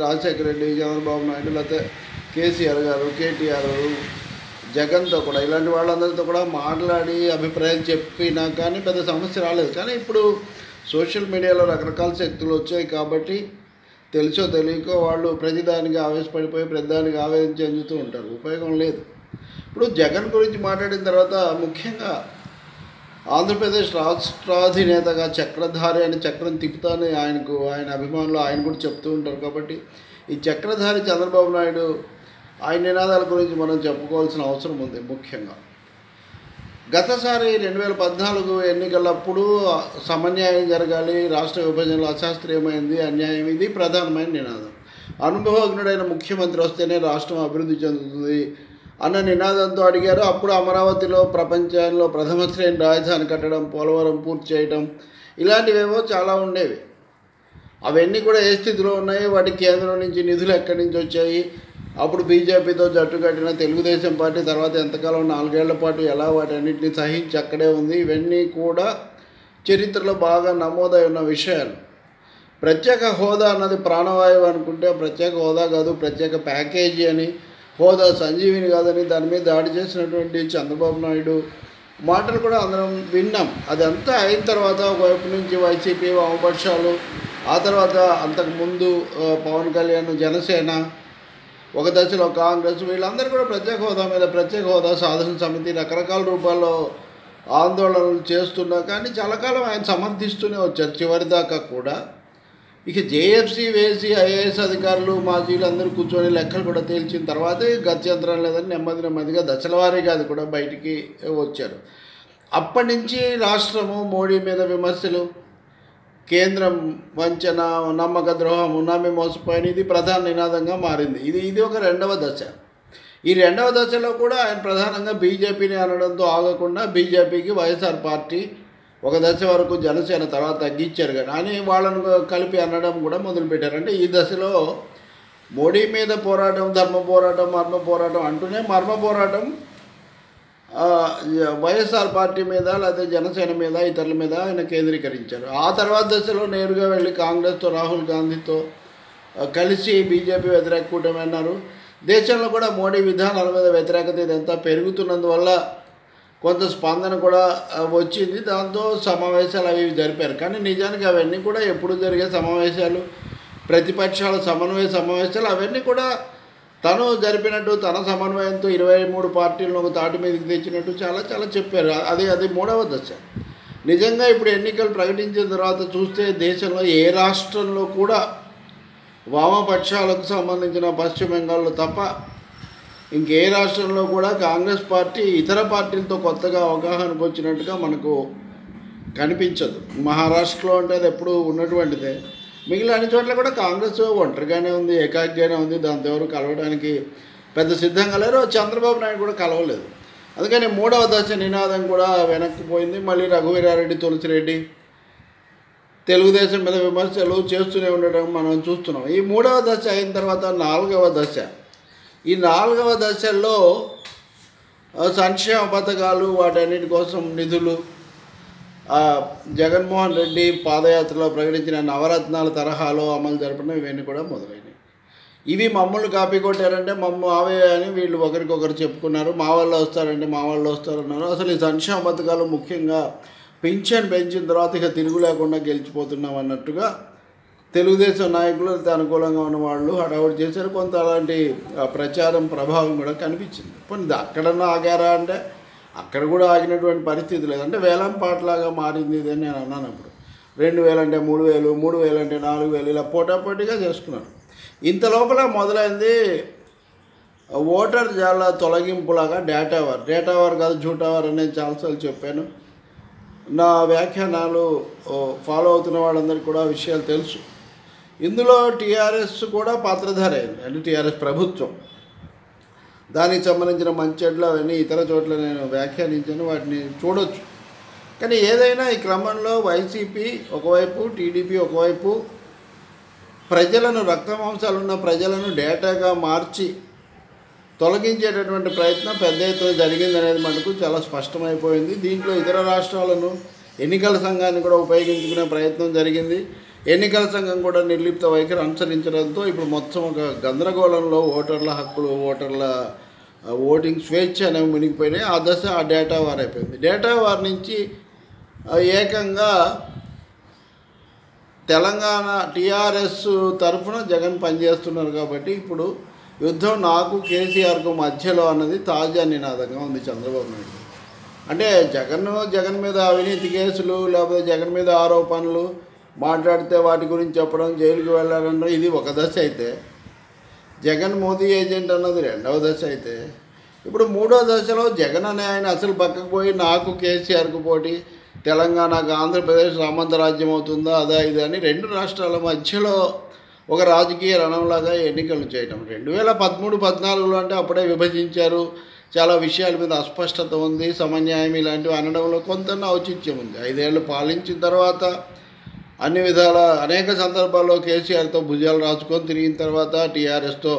రాజశేఖర రెడ్డి చంద్రబాబు నాయుడు లేకపోతే కేసీఆర్ గారు కేటీఆర్ జగన్తో కూడా ఇలాంటి వాళ్ళందరితో కూడా మాట్లాడి అభిప్రాయం చెప్పినా కానీ పెద్ద సమస్య రాలేదు. కానీ ఇప్పుడు సోషల్ మీడియాలో రకరకాల శక్తులు వచ్చాయి కాబట్టి తెలుసో తెలియకో వాళ్ళు ప్రతిదానికి ఆవేశపడిపోయి ప్రతిదానికి ఆవేదన చెందుతూ ఉంటారు. ఉపయోగం లేదు. ఇప్పుడు జగన్ గురించి మాట్లాడిన తర్వాత ముఖ్యంగా ఆంధ్రప్రదేశ్ రాష్ట్రాధినేతగా చక్రధారి అని చక్రం తిప్పుతానే ఆయనకు ఆయన అభిమానులు ఆయన కూడా చెప్తూ ఉంటారు కాబట్టి ఈ చక్రధారి చంద్రబాబు నాయుడు ఆయన నినాదాల గురించి మనం చెప్పుకోవాల్సిన అవసరం ఉంది ముఖ్యంగా. గతసారి రెండు వేల పద్నాలుగు ఎన్నికలప్పుడు సమన్యాయం జరగాలి రాష్ట్ర విభజనలో అశాస్త్రీయమైంది అన్యాయం ఇది ప్రధానమైన నినాదం. అనుభవజ్ఞుడైన ముఖ్యమంత్రి వస్తేనే రాష్ట్రం అభివృద్ధి చెందుతుంది అన్న నినాదంతో అడిగారు. అప్పుడు అమరావతిలో ప్రపంచంలో ప్రథమ శ్రేణి రాజధాని కట్టడం పోలవరం పూర్తి చేయడం ఇలాంటివేమో చాలా ఉండేవి. అవన్నీ కూడా ఏ స్థితిలో ఉన్నాయి? వాటి కేంద్రం నుంచి నిధులు ఎక్కడి నుంచి వచ్చాయి? అప్పుడు బీజేపీతో జట్టు కట్టిన తెలుగుదేశం పార్టీ తర్వాత ఎంతకాలం నాలుగేళ్ళ పాటు ఎలా వాటన్నిటిని సహించి అక్కడే ఉంది? ఇవన్నీ కూడా చరిత్రలో బాగా నమోదై ఉన్న విషయాలు. ప్రత్యేక హోదా అన్నది ప్రాణవాయువు అనుకుంటే ప్రత్యేక హోదా కాదు ప్రత్యేక ప్యాకేజీ అని హోదా సంజీవిని కాదని దాని మీద దాడి చేసినటువంటి చంద్రబాబు నాయుడు. మాటలు కూడా అందరం విన్నాం. అదంతా అయిన తర్వాత ఒకవైపు నుంచి వైసీపీ వామపక్షాలు ఆ తర్వాత అంతకుముందు పవన్ కళ్యాణ్ జనసేన ఒక దశలో కాంగ్రెస్ వీళ్ళందరూ కూడా ప్రత్యేక హోదా మీద ప్రత్యేక హోదా సాధన సమితి రకరకాల రూపాల్లో ఆందోళనలు చేస్తున్నా కానీ చాలా కాలం ఆయన సమర్థిస్తూనే వచ్చారు. చివరిదాకా కూడా ఇక జేఎఫ్సీ వేసి ఐఏఎస్ అధికారులు మాజీలు అందరూ కూర్చొని లెక్కలు కూడా తేల్చిన తర్వాతే గత్యంతరం లేదని నెమ్మది నెమ్మదిగా దశల వారీగా అది కూడా బయటికి వచ్చారు. అప్పటి నుంచి రాష్ట్రము మోడీ మీద విమర్శలు కేంద్రం వంచన నమ్మక ద్రోహం నమ్మి మోసపోయిన ఇది ప్రధాన నినాదంగా మారింది. ఇది ఇది ఒక రెండవ దశ. ఈ రెండవ దశలో కూడా ఆయన ప్రధానంగా బీజేపీని అనడంతో ఆగకుండా బీజేపీకి వైఎస్ఆర్ పార్టీ ఒక దశ వరకు జనసేన తర్వాత తగ్గించారు కానీ అని వాళ్ళను కలిపి అనడం కూడా మొదలుపెట్టారు. అంటే ఈ దశలో మోడీ మీద పోరాటం ధర్మ పోరాటం మర్మ పోరాటం అంటూనే మర్మ పోరాటం వైఎస్ఆర్ పార్టీ మీద లేకపోతే జనసేన మీద ఇతరుల మీద ఆయన కేంద్రీకరించారు. ఆ తర్వాత దశలో నేరుగా వెళ్ళి కాంగ్రెస్తో రాహుల్ గాంధీతో కలిసి బీజేపీ వ్యతిరేక కూటమి అన్నారు. దేశంలో కూడా మోడీ విధానాల మీద వ్యతిరేకత ఇదంతా పెరుగుతున్నందువల్ల కొంత స్పందన కూడా వచ్చింది. దాంతో సమావేశాలు అవి ఇవి జరిపారు. కానీ నిజానికి అవన్నీ కూడా ఎప్పుడు జరిగే సమావేశాలు ప్రతిపక్షాల సమన్వయ సమావేశాలు అవన్నీ కూడా తను జరిపినట్టు తన సమన్వయంతో ఇరవై మూడు పార్టీలను ఒక తాటి మీదకి తెచ్చినట్టు చాలా చాలా చెప్పారు. అది అది మూడవ దశ. నిజంగా ఇప్పుడు ఎన్నికలు ప్రకటించిన తర్వాత చూస్తే దేశంలో ఏ రాష్ట్రంలో కూడా వామపక్షాలకు సంబంధించిన పశ్చిమ బెంగాల్లో తప్ప ఇంకే రాష్ట్రంలో కూడా కాంగ్రెస్ పార్టీ ఇతర పార్టీలతో కొత్తగా అవగాహనకు వచ్చినట్టుగా మనకు కనిపించదు. మహారాష్ట్రలో అంటే అది ఎప్పుడు ఉన్నటువంటిదే. మిగిలిన అన్ని చోట్ల కూడా కాంగ్రెస్ ఒంటరిగానే ఉంది ఏకాకిగానే ఉంది. దాంతో ఎవరు కలవడానికి పెద్ద సిద్ధంగా లేరు. చంద్రబాబు నాయుడు కూడా కలవలేదు. అందుకని మూడవ దశ నినాదం కూడా వెనక్కి పోయింది. మళ్ళీ రఘువీరారెడ్డి తులసిరెడ్డి తెలుగుదేశం మీద విమర్శలు చేస్తూనే ఉండడం మనం చూస్తున్నాం. ఈ మూడవ దశ అయిన తర్వాత నాలుగవ దశ ఈ నాలుగవ దశల్లో సంక్షేమ పథకాలు వాటన్నిటి కోసం నిధులు జగన్మోహన్ రెడ్డి పాదయాత్రలో ప్రకటించిన నవరత్నాల తరహాలో అమలు జరపడం ఇవన్నీ కూడా మొదలైనవి. ఇవి మమ్మల్ని కాపీ కొట్టారంటే మమ్మ ఆవే అని వీళ్ళు ఒకరికొకరు చెప్పుకున్నారు. మా వాళ్ళు వస్తారంటే మా వాళ్ళు వస్తారన్నారు. అసలు ఈ సంక్షేమ పథకాలు ముఖ్యంగా పింఛన్ పెంచిన తర్వాత ఇక తిరుగు లేకుండా గెలిచిపోతున్నాం అన్నట్టుగా తెలుగుదేశం నాయకులు అనుకూలంగా ఉన్న వాళ్ళు హడావుడి చేశారు. కొంత అలాంటి ప్రచారం ప్రభావం కూడా కనిపించింది. పోనీ అక్కడన్నా ఆగారా అంటే అక్కడ కూడా ఆగినటువంటి పరిస్థితి లేదు. అంటే వేలం పాటలాగా మారింది ఇది అని నేను అన్నాను అప్పుడు. రెండు వేలంటే మూడు వేలు మూడు వేలంటే నాలుగు వేలు ఇలా పోటాపోటీగా చేసుకున్నాను. ఇంత లోపల మొదలైంది ఓటర్ జాల తొలగింపులాగా డేటా వార్. డేటా వార్ కాదు జూటా వార్ అనేది చాలాసార్లు చెప్పాను. నా వ్యాఖ్యానాలు ఫాలో అవుతున్న వాళ్ళందరికీ కూడా విషయాలు తెలుసు. ఇందులో టీఆర్ఎస్ కూడా పాత్రధారైంది. అంటే టీఆర్ఎస్ ప్రభుత్వం. దానికి సంబంధించిన మంచి అవన్నీ ఇతర చోట్ల నేను వ్యాఖ్యానించాను. వాటిని చూడొచ్చు. కానీ ఏదైనా ఈ క్రమంలో వైసీపీ ఒకవైపు టీడీపీ ఒకవైపు ప్రజలను రక్తమాంసాలు ఉన్న ప్రజలను డేటాగా మార్చి తొలగించేటటువంటి ప్రయత్నం పెద్ద ఎత్తున జరిగింది అనేది మనకు చాలా స్పష్టమైపోయింది. దీంట్లో ఇతర రాష్ట్రాలను ఎన్నికల సంఘాన్ని కూడా ఉపయోగించుకునే ప్రయత్నం జరిగింది. ఎన్నికల సంఘం కూడా నిర్లిప్త వైఖరి అనుసరించడంతో ఇప్పుడు మొత్తం ఒక గందరగోళంలో ఓటర్ల హక్కులు ఓటర్ల ఓటింగ్ స్వేచ్ఛ అనేవి మునిగిపోయినాయి. ఆ దశ ఆ డేటా వార్ అయిపోయింది. డేటా వార్ నుంచి ఏకంగా తెలంగాణ టీఆర్ఎస్ తరఫున జగన్ పనిచేస్తున్నారు కాబట్టి ఇప్పుడు యుద్ధం నాకు కేసీఆర్కు మధ్యలో అన్నది తాజా నినాదంగా ఉంది చంద్రబాబు నాయుడు అంటే జగన్ జగన్ మీద అవినీతి కేసులు లేకపోతే జగన్ మీద ఆరోపణలు మాట్లాడితే వాటి గురించి చెప్పడం జైలుకి వెళ్ళాలనడం ఇది ఒక దశ అయితే. జగన్ మోదీ ఏజెంట్ అన్నది రెండవ దశ అయితే. ఇప్పుడు మూడో దశలో జగన్ అనే ఆయన అసలు పక్కకు పోయి నాకు కేసీఆర్కు పోటీ తెలంగాణకు ఆంధ్రప్రదేశ్ రామంత రాజ్యం అవుతుందా అదా ఇది అని రెండు రాష్ట్రాల మధ్యలో ఒక రాజకీయ రణంలాగా ఎన్నికలు చేయటం. రెండు వేల పదమూడు పద్నాలుగులో అంటే అప్పుడే విభజించారు. చాలా విషయాల మీద అస్పష్టత ఉంది సమన్యాయం ఇలాంటివి అనడంలో కొంత ఔచిత్యం ఉంది. ఐదేళ్ళు పాలించిన తర్వాత అన్ని విధాల అనేక సందర్భాల్లో కేసీఆర్తో భుజాలు రాసుకొని తిరిగిన తర్వాత టీఆర్ఎస్తో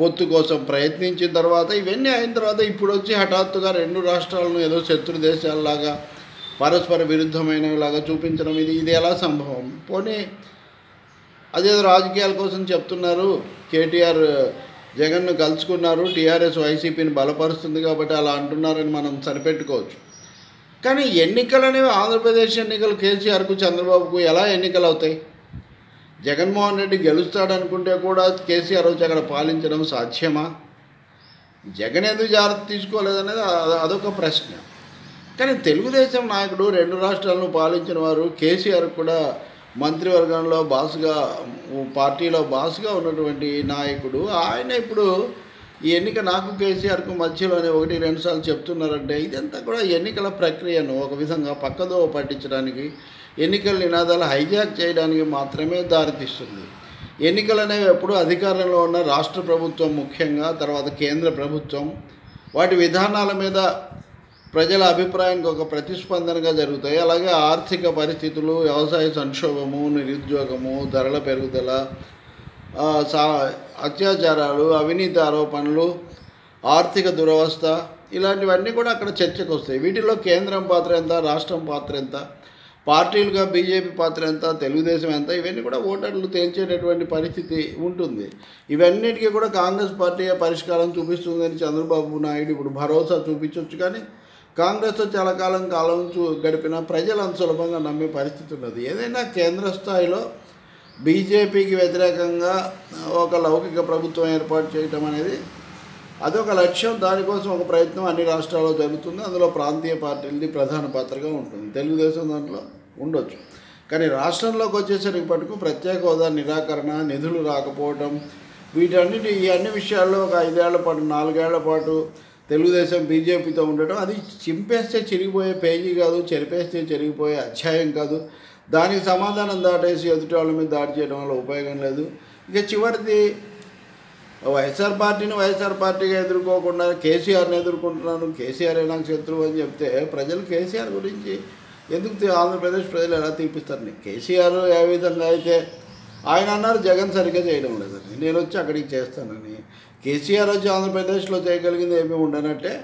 పొత్తు కోసం ప్రయత్నించిన తర్వాత ఇవన్నీ అయిన తర్వాత ఇప్పుడు వచ్చి హఠాత్తుగా రెండు రాష్ట్రాలను ఏదో శత్రు దేశాలలాగా పరస్పర విరుద్ధమైనలాగా చూపించడం ఇది ఇది ఎలా సంభవం? పోనీ అదేదో రాజకీయాల కోసం చెప్తున్నారు. కేటీఆర్ జగన్ను కలుసుకున్నారు. టీఆర్ఎస్ వైసీపీని బలపరుస్తుంది కాబట్టి అలా అంటున్నారని మనం సరిపెట్టుకోవచ్చు. కానీ ఎన్నికలు అనేవి ఆంధ్రప్రదేశ్ ఎన్నికలు కేసీఆర్కు చంద్రబాబుకు ఎలా ఎన్నికలు అవుతాయి? జగన్మోహన్ రెడ్డి గెలుస్తాడనుకుంటే కూడా కేసీఆర్ వచ్చి అక్కడ పాలించడం సాధ్యమా? జగన్ ఎందుకు జాగ్రత్త తీసుకోలేదనేది అదొక ప్రశ్న. కానీ తెలుగుదేశం నాయకుడు రెండు రాష్ట్రాలను పాలించిన వారు కేసీఆర్ కూడా మంత్రివర్గంలో బాసుగా పార్టీలో బాసుగా ఉన్నటువంటి నాయకుడు. ఆయన ఇప్పుడు ఈ ఎన్నిక నాకు కేసీఆర్కు మధ్యలోనే ఒకటి రెండు సార్లు చెప్తున్నారంటే ఇదంతా కూడా ఎన్నికల ప్రక్రియను ఒక విధంగా పక్కదో పట్టించడానికి ఎన్నికల నినాదాలు హైజాక్ చేయడానికి మాత్రమే దారితీస్తుంది. ఎన్నికలు అనేవి ఎప్పుడు అధికారంలో ఉన్న రాష్ట్ర ప్రభుత్వం ముఖ్యంగా తర్వాత కేంద్ర ప్రభుత్వం వాటి విధానాల మీద ప్రజల అభిప్రాయానికి ఒక ప్రతిస్పందనగా జరుగుతాయి. అలాగే ఆర్థిక పరిస్థితులు వ్యవసాయ సంక్షోభము నిరుద్యోగము ధరల పెరుగుదల అత్యాచారాలు అవినీతి ఆరోపణలు ఆర్థిక దురవస్థ ఇలాంటివన్నీ కూడా అక్కడ చర్చకు వస్తాయి వీటిలో కేంద్రం పాత్ర ఎంత రాష్ట్రం పాత్ర ఎంత పార్టీలుగా బీజేపీ పాత్ర ఎంత తెలుగుదేశం ఎంత ఇవన్నీ కూడా ఓటర్లు తేల్చేటటువంటి పరిస్థితి ఉంటుంది. ఇవన్నిటికీ కూడా కాంగ్రెస్ పార్టీ పరిష్కారం చూపిస్తుందని చంద్రబాబు నాయుడు ఇప్పుడు భరోసా చూపించవచ్చు కానీ కాంగ్రెస్తో చాలా కాలం కాలం చూ గడిపిన ప్రజలు అంత సులభంగా నమ్మే పరిస్థితి ఉన్నది. ఏదైనా కేంద్ర స్థాయిలో బీజేపీకి వ్యతిరేకంగా ఒక లౌకిక ప్రభుత్వం ఏర్పాటు చేయటం అనేది అదొక లక్ష్యం. దానికోసం ఒక ప్రయత్నం అన్ని రాష్ట్రాల్లో జరుగుతుంది. అందులో ప్రాంతీయ పార్టీలది ప్రధాన పాత్రగా ఉంటుంది. తెలుగుదేశం దాంట్లో ఉండొచ్చు. కానీ రాష్ట్రంలోకి వచ్చేసరికి పట్టుకు ప్రత్యేక హోదా నిరాకరణ నిధులు రాకపోవటం వీటన్నిటి ఈ అన్ని విషయాల్లో ఒక ఐదేళ్ళ పాటు నాలుగేళ్ళ పాటు తెలుగుదేశం బీజేపీతో ఉండటం అది చింపేస్తే చిరిగిపోయే పేజీ కాదు చెరిపేస్తే చెరిగిపోయే అధ్యాయం కాదు. దానికి సమాధానం దాటేసి ఎదుటి వాళ్ళ మీద దాడి చేయడం వల్ల ఉపయోగం లేదు. ఇక చివరిది వైఎస్ఆర్ పార్టీని వైఎస్ఆర్ పార్టీగా ఎదుర్కోకుండా కేసీఆర్ని ఎదుర్కొంటున్నాను కేసీఆర్ నాకు శత్రువు అని చెప్తే ప్రజలు కేసీఆర్ గురించి ఎందుకు ఆంధ్రప్రదేశ్ ప్రజలు ఎలా తీపిస్తారని కేసీఆర్ ఏ విధంగా అయితే ఆయన అన్నారు జగన్ సరిగ్గా చేయడం లేదని నేను వచ్చి అక్కడికి చేస్తానని. కేసీఆర్ వచ్చి ఆంధ్రప్రదేశ్లో చేయగలిగింది ఏమీ ఉండనట్టే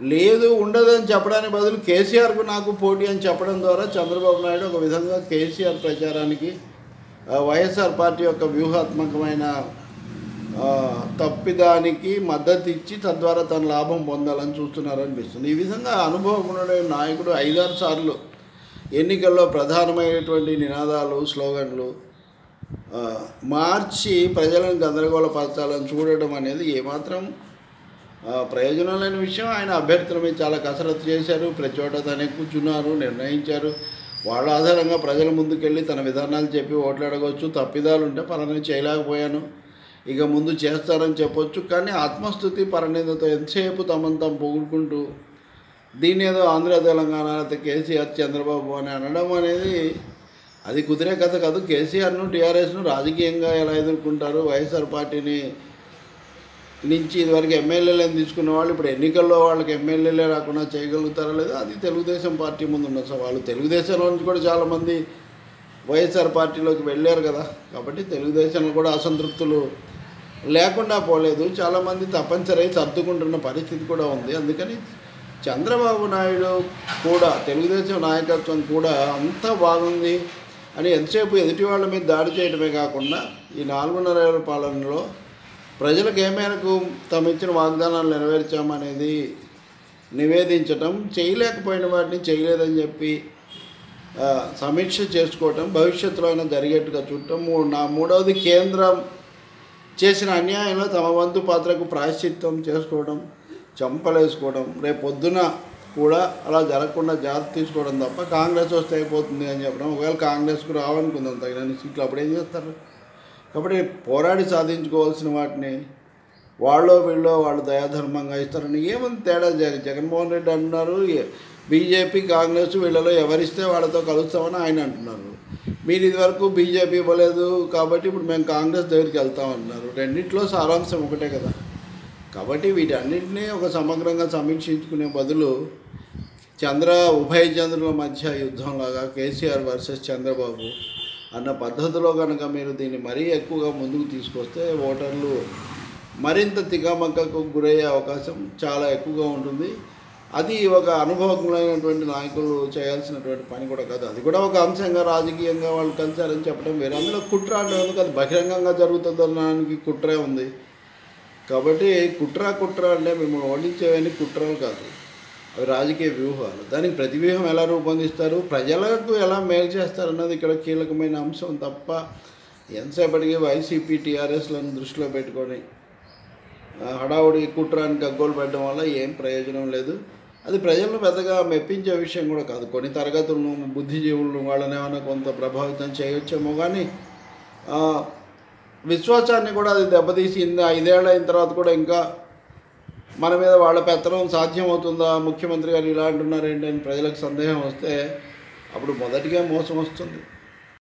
లేదు ఉండదని చెప్పడానికి బదులు కేసీఆర్కు నాకు పోటీ అని చెప్పడం ద్వారా చంద్రబాబు నాయుడు ఒక విధంగా కేసీఆర్ ప్రచారానికి వైఎస్ఆర్ పార్టీ యొక్క వ్యూహాత్మకమైన తప్పిదానికి మద్దతు ఇచ్చి తద్వారా తన లాభం పొందాలని చూస్తున్నారనిపిస్తుంది. ఈ విధంగా అనుభవం నాయకుడు ఐదారు సార్లు ఎన్నికల్లో ప్రధానమైనటువంటి నినాదాలు స్లోగన్లు మార్చి ప్రజలను గందరగోళపరచాలని చూడటం అనేది ఏమాత్రం ప్రయోజనం లేని విషయం ఆయన అభ్యర్థుల మీద చాలా కసరత్తు చేశారు. ప్రతి చోట తనే కూర్చున్నారు నిర్ణయించారు. వాళ్ళ ఆధారంగా ప్రజల ముందుకెళ్ళి తన విధానాలు చెప్పి ఓట్లాడవచ్చు తప్పిదాలు ఉంటే పలానా చేయలేకపోయాను. ఇక ముందు చేస్తారని చెప్పొచ్చు. కానీ ఆత్మస్థుతి పరనిందతో ఎంతసేపు తమను తాము పొగుడుకుంటూ దీన్ని ఏదో ఆంధ్ర తెలంగాణ లేకపోతే కేసీఆర్ చంద్రబాబు అని అనడం అనేది అది కుదిరే కథ కాదు. కేసీఆర్ను టీఆర్ఎస్ను రాజకీయంగా ఎలా ఎదుర్కొంటారు? వైఎస్ఆర్ పార్టీని నుంచి ఇదివరకు ఎమ్మెల్యేలను తీసుకున్న వాళ్ళు ఇప్పుడు ఎన్నికల్లో వాళ్ళకి ఎమ్మెల్యేలే రాకుండా చేయగలుగుతారా లేదా? అది తెలుగుదేశం పార్టీ ముందు ఉన్న వాళ్ళు తెలుగుదేశంలో నుంచి కూడా చాలామంది వైఎస్ఆర్ పార్టీలోకి వెళ్ళారు కదా. కాబట్టి తెలుగుదేశంలో కూడా అసంతృప్తులు లేకుండా పోలేదు. చాలామంది తప్పనిసరి సర్దుకుంటున్న పరిస్థితి కూడా ఉంది. అందుకని చంద్రబాబు నాయుడు కూడా తెలుగుదేశం నాయకత్వం కూడా అంతా బాగుంది అని ఎంతసేపు ఎదుటి వాళ్ళ మీద దాడి చేయడమే కాకుండా ఈ నాలుగున్నర పాలనలో ప్రజలకు ఏ మేరకు తమ ఇచ్చిన వాగ్దానాలు నెరవేర్చామనేది నివేదించటం చేయలేకపోయిన వాటిని చేయలేదని చెప్పి సమీక్ష చేసుకోవటం భవిష్యత్తులో అయినా జరిగేట్టుగా చూడటం మూడు నా మూడవది కేంద్రం చేసిన అన్యాయంలో తమ వంతు పాత్రకు ప్రాయశ్చిత్తం చేసుకోవడం చంపలేసుకోవడం రేపు పొద్దున కూడా అలా జరగకుండా జాగ్రత్త తీసుకోవడం తప్ప కాంగ్రెస్ వస్తే అయిపోతుంది అని చెప్పడం. ఒకవేళ కాంగ్రెస్కు రావనుకుందాం తగిన సీట్లు అప్పుడు ఏం చేస్తారు? కాబట్టి పోరాడి సాధించుకోవాల్సిన వాటిని వాళ్ళో వీళ్ళో వాళ్ళు దయాధర్మంగా ఇస్తారని ఏముంది తేడా జగన్ జగన్మోహన్ రెడ్డి అంటున్నారు. బీజేపీ కాంగ్రెస్ వీళ్ళలో ఎవరిస్తే వాళ్ళతో కలుస్తామని ఆయన అంటున్నారు. మీరు ఇదివరకు బీజేపీ ఇవ్వలేదు కాబట్టి ఇప్పుడు మేము కాంగ్రెస్ దగ్గరికి వెళ్తామన్నారు రెండింటిలో సారాంశం ఒకటే కదా. కాబట్టి వీటన్నింటినీ ఒక సమగ్రంగా సమీక్షించుకునే బదులు చంద్ర ఉభయ చంద్రుల మధ్య యుద్ధంలాగా కేసీఆర్ వర్సెస్ చంద్రబాబు అన్న పద్ధతిలో కనుక మీరు దీన్ని మరీ ఎక్కువగా ముందుకు తీసుకొస్తే ఓటర్లు మరింత తికమక్కకు గురయ్యే అవకాశం చాలా ఎక్కువగా ఉంటుంది. అది ఒక అనుభవజ్ఞులైనటువంటి నాయకులు చేయాల్సినటువంటి పని కూడా కాదు. అది కూడా ఒక అంశంగా రాజకీయంగా వాళ్ళు కలిశారని చెప్పడం వేరే. అందులో కుట్ర అంటే ఎందుకు? అది బహిరంగంగా జరుగుతుందనడానికి కుట్రే ఉంది. కాబట్టి కుట్ర కుట్ర అంటే మిమ్మల్ని ఓడించేవన్నీ కుట్రలు కాదు. అవి రాజకీయ వ్యూహాలు. దానికి ప్రతివ్యూహం ఎలా రూపొందిస్తారు? ప్రజలకు ఎలా మేలు చేస్తారు అన్నది ఇక్కడ కీలకమైన అంశం తప్ప ఎంతసేపటికి వైసీపీ టీఆర్ఎస్లను దృష్టిలో పెట్టుకొని హడావుడి కుట్రానికి గగ్గోలు పెట్టడం వల్ల ఏం ప్రయోజనం లేదు. అది ప్రజలను పెద్దగా మెప్పించే విషయం కూడా కాదు. కొన్ని తరగతులను బుద్ధిజీవులను వాళ్ళని ఏమైనా కొంత ప్రభావితం చేయొచ్చేమో కానీ విశ్వాసాన్ని కూడా అది దెబ్బతీసింది. ఐదేళ్ళు అయిన తర్వాత కూడా ఇంకా మన మీద వాళ్ళ పెత్తనం సాధ్యమవుతుందా? ముఖ్యమంత్రి గారు ఇలా అంటున్నారేంటి అని ప్రజలకు సందేహం వస్తే అప్పుడు మొదటిగా మోసం వస్తుంది.